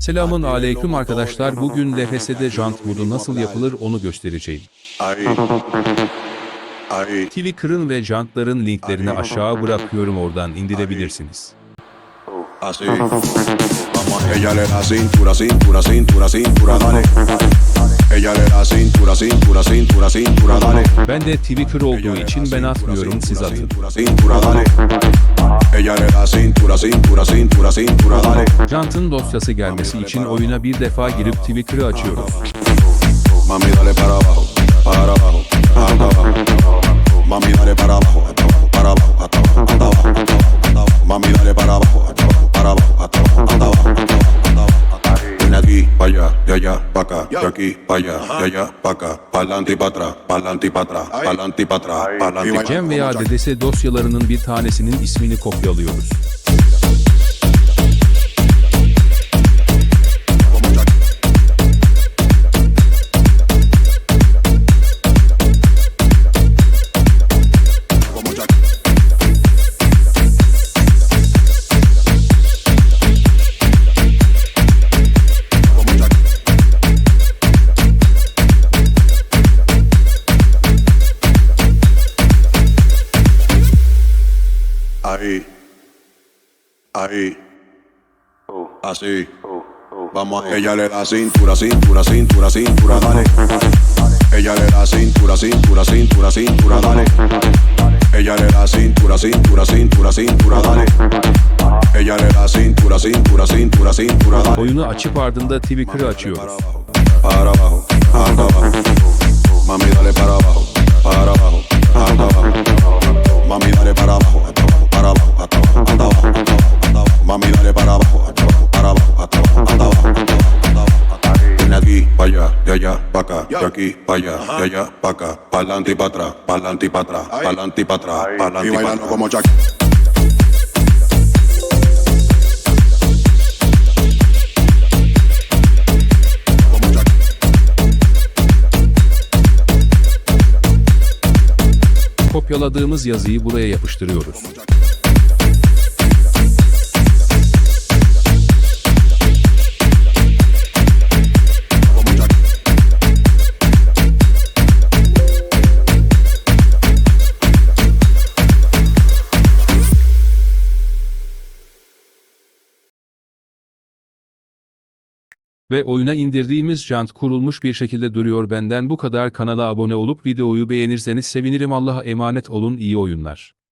Selamun aleyküm arkadaşlar bugün LHS'de jant vudu nasıl yapılır onu göstereceğim. Twicker'ın ve jantların linklerini aşağı bırakıyorum oradan indirebilirsiniz. Ella le da cintura, cintura, cintura, cintura, dale. Ella le da cintura, cintura, cintura, cintura, dale. Ben de Twicker olduğu için ben atmıyorum siz atın. Cintura, cintura, dale. Da cintura, cintura, cintura, cintura, dale. Jantın dosyası gelmesi için oyuna bir defa girip Twicker'ı açıyoruz. Mami, dale para abajo, para abajo, hasta abajo. Acá, de aquí allá, de allá acá, pa'lante y atrás, pa'lante y atrás, pa'lante y atrás, pa'lante Cem veya dedesi dosyalarının bir tanesinin ismini kopyalıyoruz. Ahí. Ahí. Así. Vamos a ella le da cintura, cintura, cintura, cintura, dale. Ella le da cintura, cintura, cintura, cintura, dale. Ella le da cintura, cintura, cintura, cintura, dale. Ella le da cintura, cintura, cintura, cintura, dale. Oyunu açıp ardında Twicker'ı açıyoruz. Para abajo, allá, para acá, de aquí para allá, de allá para acá, pa'lante y para atrás, pa'lante y para atrás, pa'lante y para atrás, pa'lante y para atrás. como Chuck. Kopyaladığımız yazıyı buraya yapıştırıyoruz. Ve oyuna indirdiğimiz jant kurulmuş bir şekilde duruyor. Benden bu kadar kanala abone olup videoyu beğenirseniz sevinirim. Allah'a emanet olun. İyi oyunlar.